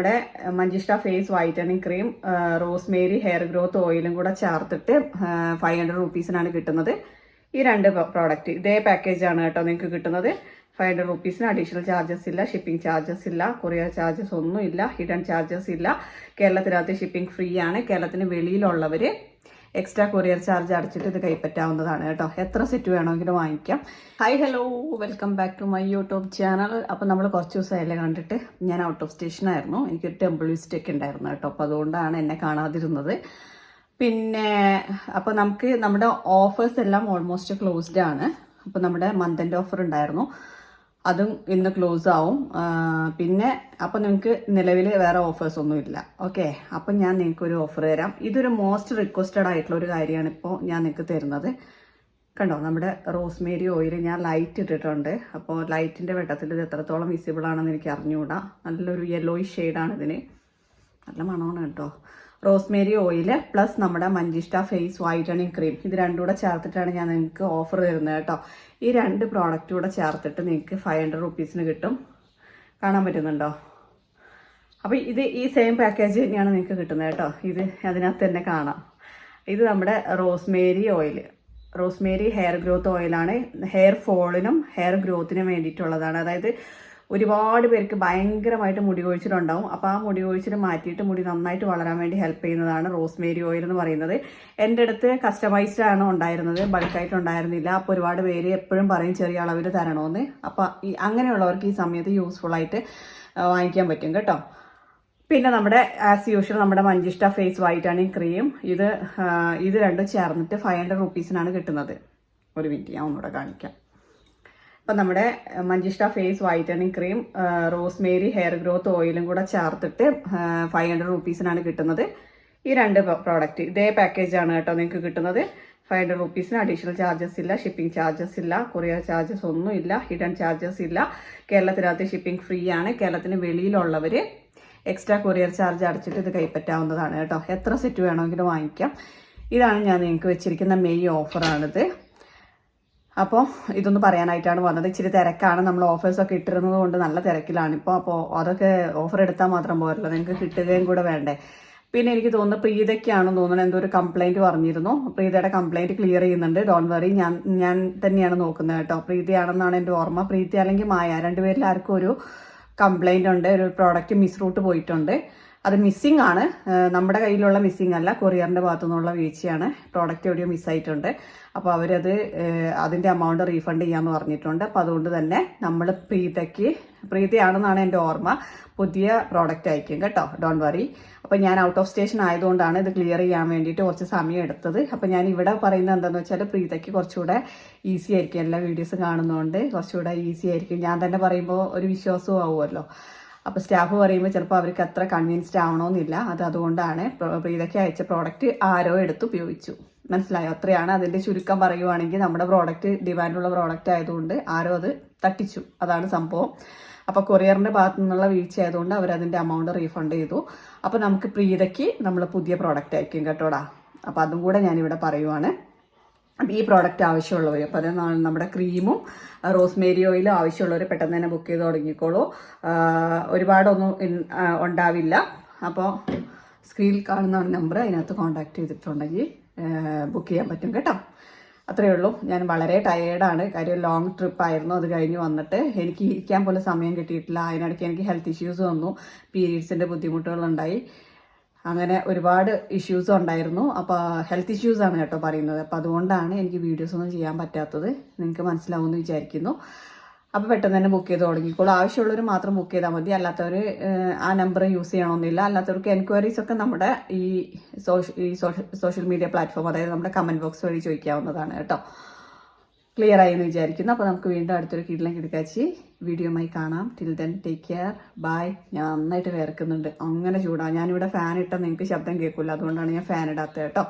നമ്മുടെ Manjishta face whitening cream rosemary hair growth ഓയിലും കൂടെ ചേർത്തിട്ട് ഫൈവ് ഹൺഡ്രഡ് റുപ്പീസിനാണ് കിട്ടുന്നത്. ഈ രണ്ട് പ്രോഡക്റ്റ് ഇതേ പാക്കേജ് ആണ് കേട്ടോ നിങ്ങൾക്ക് കിട്ടുന്നത്. ഫൈവ് ഹൺഡ്രഡ് റുപ്പീസിന് അഡീഷണൽ ചാർജസ് ഇല്ല ഷിപ്പിംഗ് ചാർജസ് ഇല്ല കൊറിയർ ചാർജസ് ഒന്നും ഇല്ല ഹിഡൻ ചാർജസ് ഇല്ല. കേരളത്തിനകത്ത് ഷിപ്പിംഗ് ഫ്രീ ആണ്. കേരളത്തിന് വെളിയിലുള്ളവർ എക്സ്ട്രാ കൊറിയർ ചാർജ് അടച്ചിട്ട് ഇത് കൈപ്പറ്റാവുന്നതാണ് കേട്ടോ. എത്ര സെറ്റ് വേണമെങ്കിലും വാങ്ങിക്കാം. Hi hello welcome back to my YouTube channel അപ്പം നമ്മൾ കുറച്ച് ദിവസമായില്ലേ കണ്ടിട്ട് ഞാൻ ഔട്ട് ഓഫ് സ്റ്റേഷനായിരുന്നു എനിക്കൊരു ടെമ്പിൾ വിസിറ്റ് ഒക്കെ ഉണ്ടായിരുന്നു കേട്ടോ. അപ്പോൾ അതുകൊണ്ടാണ് എന്നെ കാണാതിരുന്നത്. പിന്നെ അപ്പോൾ നമുക്ക് നമ്മുടെ ഓഫേഴ്സ് എല്ലാം ഓൾമോസ്റ്റ് ക്ലോസ്ഡ് ആണ്. അപ്പോൾ നമ്മുടെ മന്ത് ഓഫർ ഉണ്ടായിരുന്നു. അതും ഇന്ന് ക്ലോസ് ആവും. പിന്നെ അപ്പോൾ നിങ്ങൾക്ക് നിലവിൽ വേറെ ഓഫേഴ്സ് ഒന്നും ഇല്ല. ഓക്കെ അപ്പം ഞാൻ നിങ്ങൾക്ക് ഒരു ഓഫർ തരാം. ഇതൊരു മോസ്റ്റ് റിക്വസ്റ്റഡ് ആയിട്ടുള്ള ഒരു കാര്യമാണ് ഇപ്പോൾ ഞാൻ നിങ്ങൾക്ക് തരുന്നത്. കണ്ടോ? നമ്മുടെ റോസ്മേരി ഓയിൽ ഞാൻ ലൈറ്റ് ഇട്ടിട്ടുണ്ട്. അപ്പോൾ ലൈറ്റിന്റെ വെട്ടത്തിൽ ഇത് എത്രത്തോളം വിസിബിൾ ആണെന്ന് എനിക്ക് അറിഞ്ഞുകൂടാ നല്ലൊരു യെല്ലോയിഷ് ഷെയ്ഡാണ് ഇതിന്. നല്ല മണമാണ് കേട്ടോ. റോസ്മേരി ഓയിൽ പ്ലസ് നമ്മുടെ മഞ്ചിഷ്ട ഫേസ് വൈറ്റണിങ് ക്രീം. ഇത് രണ്ടും കൂടെ ചേർത്തിട്ടാണ് ഞാൻ നിങ്ങൾക്ക് ഓഫർ തരുന്നത് കേട്ടോ. ഈ രണ്ട് പ്രോഡക്റ്റ് കൂടെ ചേർത്തിട്ട് നിങ്ങൾക്ക് ഫൈവ് ഹൺഡ്രഡ് റുപ്പീസിന് കിട്ടും. കാണാൻ പറ്റുന്നുണ്ടോ? അപ്പോൾ ഇത് ഈ സെയിം പാക്കേജ് തന്നെയാണ് നിങ്ങൾക്ക് കിട്ടുന്നത് കേട്ടോ. ഇത് അതിനകത്ത് തന്നെ കാണാം. ഇത് നമ്മുടെ rosemary oil. Rosemary hair growth ഓയിലാണ് ഹെയർ ഫോളിനും ഹെയർ ഗ്രോത്തിനും വേണ്ടിയിട്ടുള്ളതാണ്. അതായത് ഒരുപാട് പേർക്ക് ഭയങ്കരമായിട്ട് മുടി കൊഴിച്ചിലുണ്ടാവും. അപ്പോൾ ആ മുടി കൊഴിച്ചിൽ മാറ്റിയിട്ട് മുടി നന്നായിട്ട് വളരാൻ വേണ്ടി ഹെൽപ്പ് ചെയ്യുന്നതാണ് റോസ്മേരി ഓയിൽ എന്ന് പറയുന്നത്. എന്റെ അടുത്ത് കസ്റ്റമൈസ്ഡ് ആണ് ഉണ്ടായിരുന്നത്. ബൾക്കായിട്ട് ഉണ്ടായിരുന്നില്ല. അപ്പോൾ ഒരുപാട് പേര് എപ്പോഴും പറയും ചെറിയ അളവിൽ തരണമെന്ന് അപ്പോൾ ഈ അങ്ങനെയുള്ളവർക്ക് ഈ സമയത്ത് യൂസ്ഫുൾ ആയിട്ട് വാങ്ങിക്കാൻ പറ്റും കേട്ടോ. പിന്നെ നമ്മുടെ ആസ് യൂഷ്വൽ നമ്മുടെ മഞ്ചിഷ്ട ഫേസ് വൈറ്റണിങ് ക്രീം ഇത് ഇത് രണ്ടും ചേർന്നിട്ട് ഫൈവ് ഹൺഡ്രഡ് റുപ്പീസിനാണ് കിട്ടുന്നത്. ഒരു മിനിറ്റ് ഞാൻ ഒന്നുകൂടെ കാണിക്കാം. അപ്പം നമ്മുടെ Manjishta face whitening cream rosemary hair growth ഓയിലും കൂടെ ചേർത്തിട്ട് ഫൈവ് ഹൺഡ്രഡ് റുപ്പീസിനാണ് കിട്ടുന്നത്. ഈ രണ്ട് പ്രോഡക്റ്റ് ഇതേ പാക്കേജാണ് കേട്ടോ നിങ്ങൾക്ക് കിട്ടുന്നത്. ഫൈവ് ഹൺഡ്രഡ് റുപ്പീസിന് അഡീഷണൽ ചാർജസ് ഇല്ല ഷിപ്പിംഗ് ചാർജസ് ഇല്ല കൊറിയർ ചാർജസ് ഒന്നും ഇല്ല ഹിഡൻ ചാർജസ് ഇല്ല. കേരളത്തിനകത്ത് ഷിപ്പിംഗ് ഫ്രീ ആണ്. കേരളത്തിന് വെളിയിലുള്ളവർ എക്സ്ട്രാ കൊറിയർ ചാർജ് അടച്ചിട്ട് ഇത് കൈപ്പറ്റാവുന്നതാണ് കേട്ടോ. എത്ര സെറ്റ് വേണമെങ്കിലും വാങ്ങിക്കാം. ഇതാണ് ഞാൻ നിങ്ങൾക്ക് വെച്ചിരിക്കുന്ന മെയ് ഓഫറാണിത് അപ്പോൾ ഇതൊന്ന് പറയാനായിട്ടാണ് വന്നത്. ഇച്ചിരി തിരക്കാണ് നമ്മൾ ഓഫേഴ്സൊക്കെ ഇട്ടിരുന്നത് കൊണ്ട് നല്ല തിരക്കിലാണ്. ഇപ്പോൾ അപ്പോൾ അതൊക്കെ ഓഫർ എടുത്താൽ മാത്രം പോരല്ലോ. നിങ്ങൾക്ക് കിട്ടുകയും കൂടെ വേണ്ടേ. പിന്നെ എനിക്ക് തോന്നുന്നു പ്രീതയ്ക്കാണെന്ന് തോന്നുന്നത് എന്തോ ഒരു കംപ്ലൈന്റ് പറഞ്ഞിരുന്നു. പ്രീതയുടെ കംപ്ലൈന്റ് ക്ലിയർ ചെയ്യുന്നുണ്ട്. ഡോൺ വറി ഞാൻ ഞാൻ തന്നെയാണ് നോക്കുന്നത് കേട്ടോ. പ്രീതിയാണെന്നാണ് എന്റെ ഓർമ്മ. പ്രീതി അല്ലെങ്കിൽ മായ. രണ്ടുപേരിൽ ആർക്കും ഒരു കംപ്ലൈന്റ് ഉണ്ട്. ഒരു പ്രോഡക്റ്റ് മിസ് റൂട്ട് പോയിട്ടുണ്ട്. അത് മിസ്സിംഗ് ആണ്. നമ്മുടെ കയ്യിലുള്ള മിസ്സിംഗ് അല്ല കൊറിയറിന്റെ ഭാഗത്തു നിന്നുള്ള വീഴ്ചയാണ്. പ്രോഡക്റ്റ് എവിടെയോ മിസ്സായിട്ടുണ്ട് അപ്പോൾ അവരത് അതിന്റെ എമൗണ്ട് റീഫണ്ട് ചെയ്യാമെന്ന് പറഞ്ഞിട്ടുണ്ട്. അപ്പോൾ അതുകൊണ്ട് തന്നെ നമ്മൾ പ്രീതയ്ക്ക് പ്രീതയാണെന്നാണ് എന്റെ ഓർമ്മ. പുതിയ പ്രോഡക്റ്റ് അയക്കും കേട്ടോ. ഡോൺ വറി അപ്പോൾ ഞാൻ ഔട്ട് ഓഫ് സ്റ്റേഷൻ ആയതുകൊണ്ടാണ് ഇത് ക്ലിയർ ചെയ്യാൻ വേണ്ടിയിട്ട് കുറച്ച് സമയം എടുത്തത്. അപ്പോൾ ഞാൻ ഇവിടെ പറയുന്നത് എന്താണെന്ന് വെച്ചാൽ പ്രീതയ്ക്ക് കുറച്ചുകൂടെ ഈസി ആയിരിക്കും. എല്ലാ വീഡിയോസും കാണുന്നതുകൊണ്ട് കുറച്ചുകൂടെ ഈസി ആയിരിക്കും. ഞാൻ തന്നെ പറയുമ്പോൾ ഒരു വിശ്വാസവും ആവുമല്ലോ. അപ്പോൾ സ്റ്റാഫ് പറയുമ്പോൾ ചിലപ്പോൾ അവർക്ക് അത്ര കൺവിൻസ്ഡ് ആവണമെന്നില്ല അത് അതുകൊണ്ടാണ് പ്ര- പ്രീതയ്ക്ക് അയച്ച പ്രോഡക്റ്റ് ആരോ എടുത്ത് ഉപയോഗിച്ചു. മനസ്സിലായോ? അത്രയാണ് അതിന്റെ ചുരുക്കം പറയുവാണെങ്കിൽ നമ്മുടെ പ്രോഡക്റ്റ് ഡിമാൻഡുള്ള പ്രോഡക്റ്റ് ആയതുകൊണ്ട് ആരോ അത് തട്ടിച്ചു. അതാണ് സംഭവം. അപ്പോൾ കൊറിയറിന്റെ ഭാഗത്തു നിന്നുള്ള വീഴ്ച ആയതുകൊണ്ട് അവർ അതിന്റെ എമൗണ്ട് റീഫണ്ട് ചെയ്തു. അപ്പോൾ നമുക്ക് പ്രീതയ്ക്ക് നമ്മൾ പുതിയ പ്രോഡക്റ്റ് അയക്കും കേട്ടോടാ. അപ്പോൾ അതും കൂടെ ഞാനിവിടെ പറയുവാണ്. അപ്പോൾ ഈ പ്രോഡക്റ്റ് ആവശ്യമുള്ളവർ അപ്പോൾ അത് നമ്മുടെ ക്രീമും റോസ്മേരി ഓയിലും ആവശ്യമുള്ളവർ പെട്ടെന്ന് തന്നെ ബുക്ക് ചെയ്ത് തുടങ്ങിക്കോളൂ. ഒരുപാടൊന്നും ഉണ്ടാവില്ല. അപ്പോൾ സ്ക്രീനിൽ കാണുന്ന ഒരു നമ്പർ അതിനകത്ത് കോൺടാക്ട് ചെയ്തിട്ടുണ്ടെങ്കിൽ ബുക്ക് ചെയ്യാൻ പറ്റും കേട്ടോ. അത്രയേ ഉള്ളൂ. ഞാൻ വളരെ ടയേർഡാണ് കാര്യം ലോങ് ട്രിപ്പ് ആയിരുന്നു. അത് കഴിഞ്ഞ് വന്നിട്ട് എനിക്ക് ഇരിക്കാൻ പോലും സമയം കിട്ടിയിട്ടില്ല. അതിനിടയ്ക്ക് എനിക്ക് ഹെൽത്ത് ഇഷ്യൂസ് വന്നു. പീരീഡ്സിന്റെ ബുദ്ധിമുട്ടുകളുണ്ടായി. അങ്ങനെ ഒരുപാട് ഇഷ്യൂസ് ഉണ്ടായിരുന്നു. അപ്പോൾ ഹെൽത്ത് ഇഷ്യൂസ് ആണ് കേട്ടോ പറയുന്നത്. അപ്പോൾ അതുകൊണ്ടാണ് എനിക്ക് വീഡിയോസ് ഒന്നും ചെയ്യാൻ പറ്റാത്തത്. നിങ്ങൾക്ക് മനസ്സിലാവുമെന്ന് വിചാരിക്കുന്നു. അപ്പോൾ പെട്ടെന്ന് തന്നെ ബുക്ക് ചെയ്ത് തുടങ്ങിക്കോളൂ. ആവശ്യമുള്ളവർ മാത്രം ബുക്ക് ചെയ്താൽ മതി. അല്ലാത്തവർ ആ നമ്പർ യൂസ് ചെയ്യണമെന്നില്ല. അല്ലാത്തവർക്ക് എൻക്വയറീസ് ഒക്കെ നമ്മുടെ ഈ സോഷ്യൽ ഈ സോഷ്യൽ മീഡിയ പ്ലാറ്റ്ഫോം അതായത് നമ്മുടെ കമന്റ് ബോക്സ് വഴി ചോദിക്കാവുന്നതാണ് കേട്ടോ. ക്ലിയർ ആയി എന്ന് വിചാരിക്കുന്നു. അപ്പോൾ നമുക്ക് വീണ്ടും അടുത്തൊരു കിടിലം കിടക്കാച്ചി വീഡിയോമായി കാണാം. Till then take care bye ഞാൻ നന്നായിട്ട് വേർക്കുന്നുണ്ട് അങ്ങനെ ചൂടാണ് ഞാനിവിടെ ഫാൻ ഇട്ടാൽ നിങ്ങൾക്ക് ശബ്ദം കേൾക്കില്ല അതുകൊണ്ടാണ് ഞാൻ ഫാൻ ഇടാത്തത് കേട്ടോ.